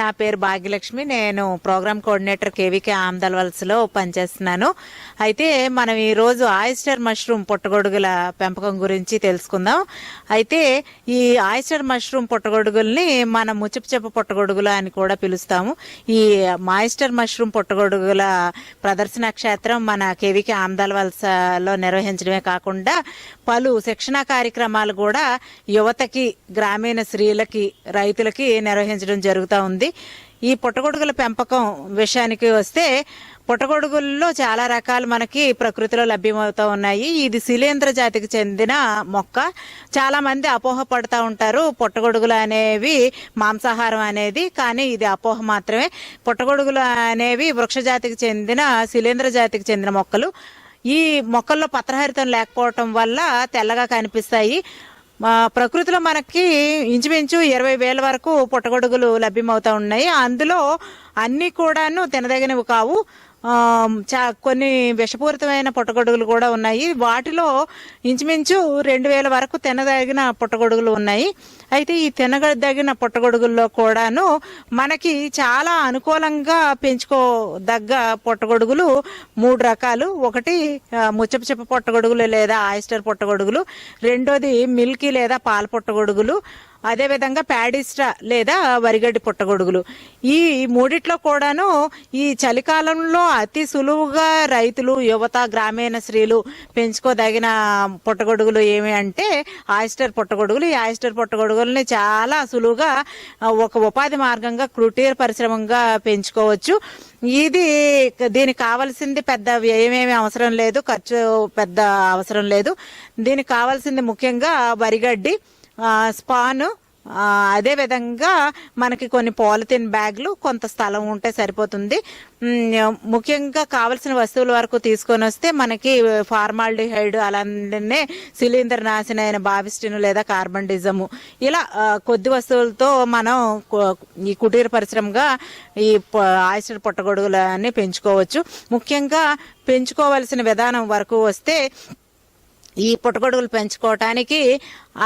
నా పేరు భాగ్యలక్ష్మి. నేను ప్రోగ్రామ్ కోఆర్డినేటర్ కేవీకే ఆమ్దల్వల్స్లో పనిచేస్తున్నాను. అయితే మనం ఈరోజు ఆయిస్టర్ మష్రూమ్ పుట్టగొడుగుల పెంపకం గురించి తెలుసుకుందాం. అయితే ఈ ఆయిస్టర్ మష్రూమ్ పుట్టగొడుగుల్ని మనం ముచ్చపు చెప్ప పుట్టగొడుగుల అని కూడా పిలుస్తాము. ఈ మాయిస్టర్ మష్రూమ్ పుట్టగొడుగుల ప్రదర్శన క్షేత్రం మన కేవీకే ఆమ్దల్వల్స్లో నిర్వహించడమే కాకుండా పలు శిక్షణా కార్యక్రమాలు కూడా యువతకి గ్రామీణ స్త్రీలకి రైతులకి నిర్వహించడం జరుగుతూ ఉంది. ఈ పుట్టగొడుగుల పెంపకం విషయానికి వస్తే పుట్టగొడుగుల్లో చాలా రకాలు మనకి ప్రకృతిలో లభ్యమవుతూ ఉన్నాయి. ఇది శిలేంద్ర జాతికి చెందిన మొక్క. చాలా మంది అపోహ పడుతూ ఉంటారు పుట్టగొడుగులు అనేవి మాంసాహారం అనేది కానీ ఇది అపోహ మాత్రమే. పుట్టగొడుగులు అనేవి వృక్ష జాతికి చెందిన శిలేంద్ర జాతికి చెందిన మొక్కలు. ఈ మొక్కల్లో పత్రహరితం లేకపోవటం వల్ల తెల్లగా కనిపిస్తాయి. మా ప్రకృతిలో మనకి ఇంచుమించు ఇరవై వేల వరకు పుట్టగొడుగులు లభ్యమవుతా ఉన్నాయి. అందులో అన్నీ కూడాను తినదగినవి కావు. చా కొన్ని విషపూరితమైన పుట్టగొడుగులు కూడా ఉన్నాయి. వాటిలో ఇంచుమించు రెండు వేల వరకు తినదగిన పుట్టగొడుగులు ఉన్నాయి. అయితే ఈ తినదగిన పుట్టగొడుగుల్లో కూడాను మనకి చాలా అనుకూలంగా పెంచుకోదగ్గ పుట్టగొడుగులు మూడు రకాలు. ఒకటి ఆ, పుట్టగొడుగులు లేదా ఆయిస్టర్ పుట్టగొడుగులు. రెండోది మిల్కీ లేదా పాల పుట్టగొడుగులు. అదేవిధంగా ప్యాడిస్ట్రా లేదా వరిగడ్డి పుట్టగొడుగులు. ఈ మూడిట్లో కూడాను ఈ చలికాలంలో అతి సులువుగా రైతులు యువత గ్రామీణ స్త్రీలు పెంచుకోదగిన పుట్టగొడుగులు ఏమి అంటే ఆయిస్టర్ పుట్టగొడుగులు. ఈ ఆయిస్టర్ పుట్టగొడుగుల్ని చాలా సులువుగా ఒక ఉపాధి మార్గంగా కుటీర పరిశ్రమంగా పెంచుకోవచ్చు. ఇది దీనికి కావాల్సింది పెద్ద వ్యయమేమి అవసరం లేదు ఖర్చు పెద్ద అవసరం లేదు. దీనికి కావాల్సింది ముఖ్యంగా వరిగడ్డి స్పాను అదేవిధంగా అదే విధంగా మనకి కొన్ని పాలిథిన్ బ్యాగ్లు కొంత స్థలం ఉంటే సరిపోతుంది. ముఖ్యంగా కావలసిన వస్తువుల వరకు తీసుకొని వస్తే మనకి ఫార్మాల్డిహైడ్ అలానే సిలిండర్ నాశన అయిన బావిస్టిన్ లేదా కార్బన్ డిజము. ఇలా కొద్ది వస్తువులతో మనం ఈ కుటీర పరిశ్రమగా ఈ ప- ఆయిస్టర్ పుట్టగొడుగులని పెంచుకోవచ్చు. ముఖ్యంగా పెంచుకోవలసిన విధానం వరకు వస్తే ఈ పుట్టగొడుగులు పెంచుకోవటానికి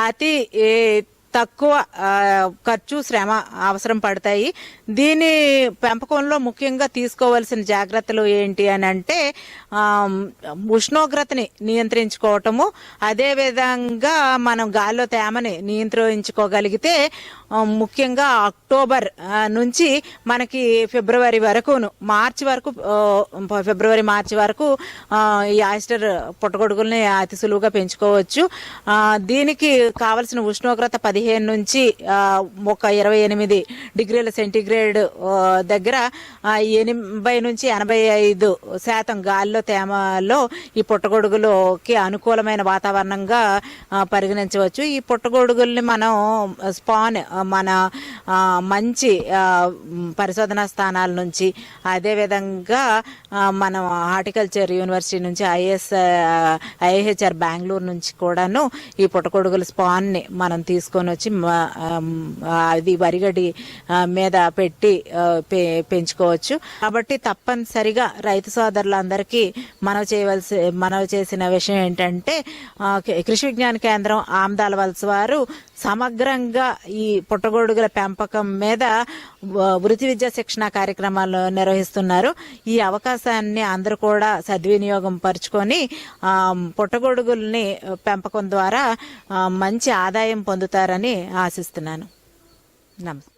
అతి ఏ, తక్కువ ఖర్చు శ్రమ అవసరం పడతాయి. దీని పెంపకంలో ముఖ్యంగా తీసుకోవాల్సిన జాగ్రత్తలు ఏంటి అని అంటే ఉష్ణోగ్రతని నియంత్రించుకోవటము. అదే విధంగా మనం గాల్లో తేమని నియంత్రించుకోగలిగితే ముఖ్యంగా అక్టోబర్ నుంచి మనకి ఫిబ్రవరి వరకును మార్చి వరకు ఫిబ్రవరి మార్చి వరకు ఈ ఆయిస్టర్ పుట్టగొడుగుల్ని అతి సులువుగా పెంచుకోవచ్చు. దీనికి కావలసిన ఉష్ణోగ్రత పదిహేను నుంచి ఒక ఇరవై ఎనిమిది డిగ్రీల సెంటీగ్రేడ్ దగ్గర ఎనభై నుంచి ఎనభై ఐదు శాతం గాల్లో తేమలో ఈ పుట్టగొడుగులోకి అనుకూలమైన వాతావరణంగా పరిగణించవచ్చు. ఈ పుట్టగొడుగుల్ని మనం స్పాన్ మన మంచి పరిశోధనా స్థానాల నుంచి అదేవిధంగా మనం హార్టికల్చర్ యూనివర్సిటీ నుంచి ఐఎస్ ఐహెచ్ఆర్ బెంగళూరు నుంచి కూడాను ఈ పుట్టగొడుగుల స్పాన్ని మనం తీసుకొని వచ్చి అది వరిగడి మీద పెట్టి పె- పెంచుకోవచ్చు. కాబట్టి తప్పనిసరిగా రైతు సోదరులందరికీ మనవి చేయవలసి మనవి చేసిన విషయం ఏంటంటే కృషి విజ్ఞాన కేంద్రం ఆమ్దాల వలస వారు సమగ్రంగా ఈ పుట్టగొడుగుల పెంపకం మీద వ- వృత్తి విద్యా శిక్షణ కార్యక్రమాలు నిర్వహిస్తున్నారు. ఈ అవకాశాన్ని అందరూ కూడా సద్వినియోగం పరుచుకొని పుట్టగొడుగుల్ని పెంపకం ద్వారా మంచి ఆదాయం పొందుతారని ఆశిస్తున్నాను. నమస్తే